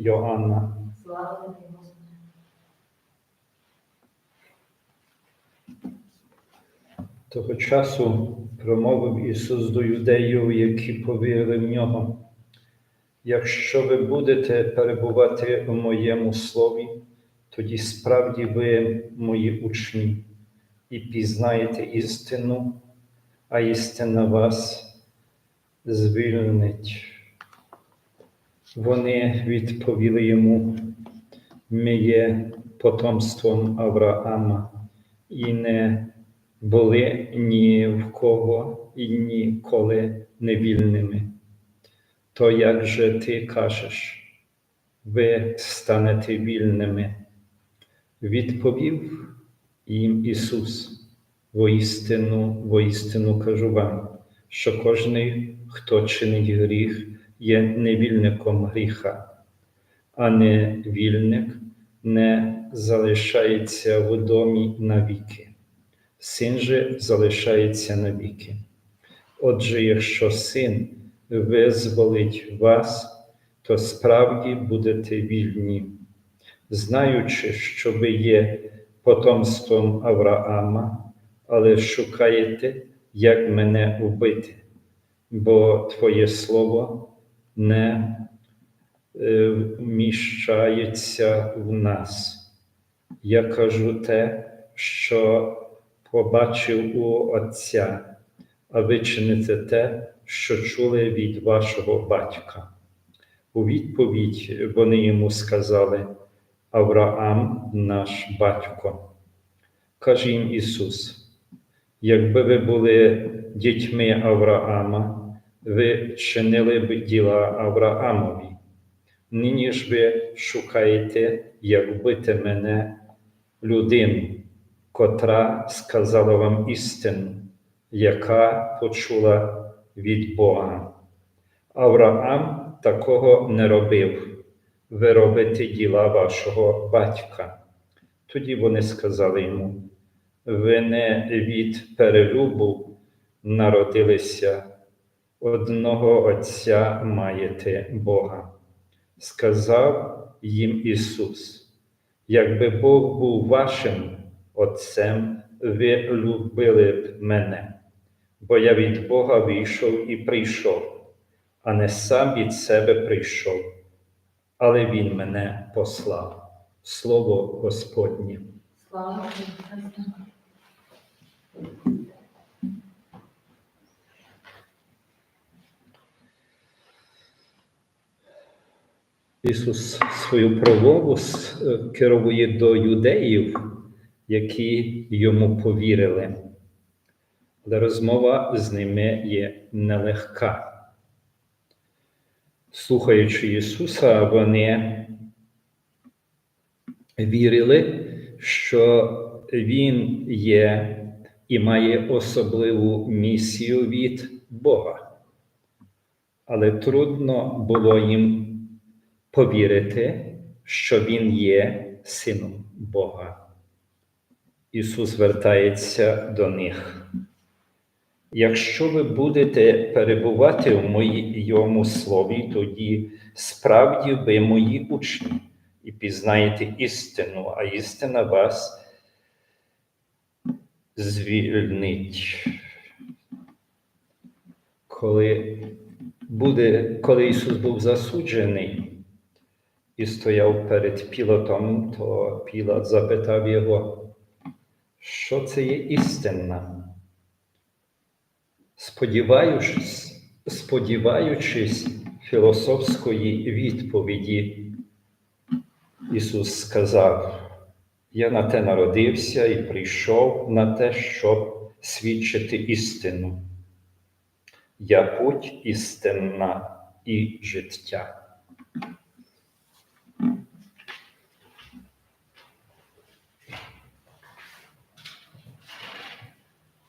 Йоанна. Слава тобі. Того часу промовив Ісус до юдеїв, які повірили в нього. Якщо ви будете перебувати у моєму слові, тоді справді ви мої учні і пізнаєте істину, а істина вас звільнить. Вони відповіли йому, ми є потомством Авраама і не були ні в кого і ніколи невільними. То як же ти кажеш, ви станете вільними? Відповів їм Ісус, воістину, воістину кажу вам, що кожний, хто чинить гріх, є невільником гріха, а не вільник не залишається в домі навіки. Син же залишається навіки. Отже, якщо син визволить вас, то справді будете вільні, знаючи, що ви є потомством Авраама, але шукаєте, як мене убити, бо Твоє слово не е, вміщається в нас. Я кажу те, що побачив у Отця, а ви чините те, що чули від вашого батька. У відповідь вони йому сказали: Авраам наш батько. Каже їм Ісус: якби ви були дітьми Авраама, ви чинили б діла Авраамові. Нині ж ви шукаєте, як вбити мене, людину, котра сказала вам істину, яка почула від Бога. Авраам такого не робив. Ви робите діла вашого батька. Тоді вони сказали йому: ви не від перелюбу народилися, одного Отця маєте Бога. Сказав їм Ісус, якби Бог був вашим Отцем, ви любили б мене, бо я від Бога вийшов і прийшов, а не сам від себе прийшов, але Він мене послав. Слово Господнє. Слава тобі, Ісус свою промову е, керує до юдеїв, які йому повірили. Але розмова з ними є нелегка. Слухаючи Ісуса, вони вірили, що Він є і має особливу місію від Бога. Але трудно було їм повірити, що Він є сином Бога. Ісус звертається до них. Якщо ви будете перебувати в моєму слові, тоді справді ви мої учні і пізнаєте істину, а істина вас звільнить. Коли, буде, коли Ісус був засуджений і стояв перед Пілотом, то Пілат запитав його, що це є істина? Сподіваючись, сподіваючись філософської відповіді, Ісус сказав: Я на те народився і прийшов на те, щоб свідчити істину. Я путь істинна і життя.